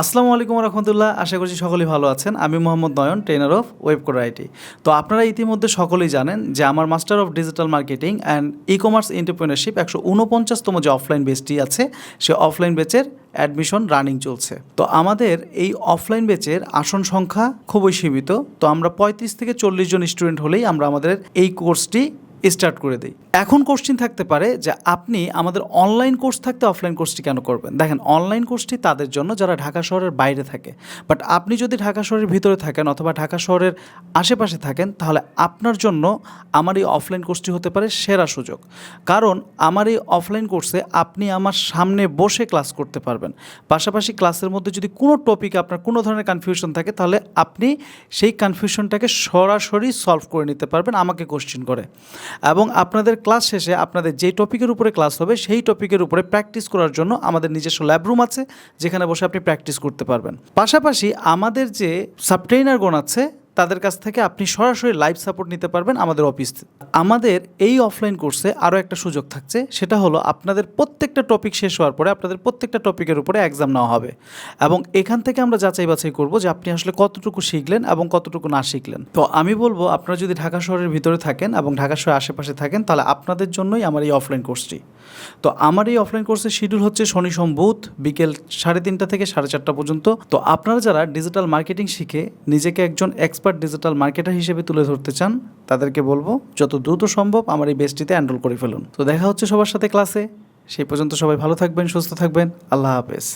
আসসালামু আলাইকুম রহমতুল্লাহ আশা করছি সকলেই ভালো আছেন। আমি Mohammad Nayan trainer of web code IT তো আপনারা ইতিমধ্যে সকলেই জানেন যে আমার master of digital marketing and e commerce entrepreneurship একশো উনপঞ্চাশতম যে অফলাইন বেচটি আছে, সে অফলাইন বেচের অ্যাডমিশন রানিং চলছে। তো আমাদের এই অফলাইন বেচের আসন সংখ্যা খুবই সীমিত। তো আমরা পঁয়ত্রিশ থেকে চল্লিশ জন স্টুডেন্ট হলেই আমরা আমাদের এই কোর্সটি স্টার্ট করে দিই। এখন কোশ্চিন থাকতে পারে যে আপনি আমাদের অনলাইন কোর্স থাকতে অফলাইন কোর্সটি কেন করবেন? দেখেন অনলাইন কোর্সটি তাদের জন্য যারা ঢাকা শহরের বাইরে থাকে। বাট আপনি যদি ঢাকা শহরের ভিতরে থাকেন অথবা ঢাকা শহরের আশেপাশে থাকেন, তাহলে আপনার জন্য আমার এই অফলাইন কোর্সটি হতে পারে সেরা সুযোগ। কারণ আমার এই অফলাইন কোর্সে আপনি আমার সামনে বসে ক্লাস করতে পারবেন। পাশাপাশি ক্লাসের মধ্যে যদি কোনো টপিকে আপনার কোনো ধরনের কনফিউশন থাকে, তাহলে আপনি সেই কনফিউশনটাকে সরাসরি সলভ করে নিতে পারবেন আমাকে কোশ্চেন করে। এবং আপনাদের ক্লাস শেষে আপনাদের যেই টপিকের উপরে ক্লাস হবে, সেই টপিকের উপরে প্র্যাকটিস করার জন্য আমাদের নিজস্ব ল্যাব রুম আছে, যেখানে বসে আপনি প্র্যাকটিস করতে পারবেন। পাশাপাশি আমাদের যে সাবট্রেইনারগণ আছে তাদের কাছ থেকে আপনি সরাসরি লাইভ সাপোর্ট নিতে পারবেন আমাদের অফিস আমাদের এই অফলাইন কোর্সে আরও একটা সুযোগ থাকছে, সেটা হলো আপনাদের প্রত্যেকটা টপিক শেষ হওয়ার পরে আপনাদের প্রত্যেকটা টপিকের উপরে এক্সাম নেওয়া হবে। এবং এখান থেকে আমরা যাচাই বাছাই করব যে আপনি আসলে কতটুকু শিখলেন এবং কতটুকু না শিখলেন। তো আমি বলব, আপনারা যদি ঢাকা শহরের ভিতরে থাকেন এবং ঢাকা শহরের আশেপাশে থাকেন, তাহলে আপনাদের জন্যই আমার এই অফলাইন কোর্সটি তো আমার এই অফলাইন কোর্সের শিডিউল হচ্ছে শনি সোম বুধ বিকেল সাড়ে তিনটা থেকে সাড়ে চারটা পর্যন্ত। তো আপনারা যারা ডিজিটাল মার্কেটিং শিখে নিজেকে একজন এক্সপার্ট ডিজিটাল মার্কেটার হিসেবে তুলে ধরতে চান, তাদেরকে বলব যত দ্রুত সম্ভব আমার এই বেসটিতে অ্যানরোল করে ফেলুন। তো দেখা হচ্ছে সবার সাথে ক্লাসে সেই পর্যন্ত সবাই ভালো থাকবেন, সুস্থ থাকবেন। আল্লাহ হাফেজ।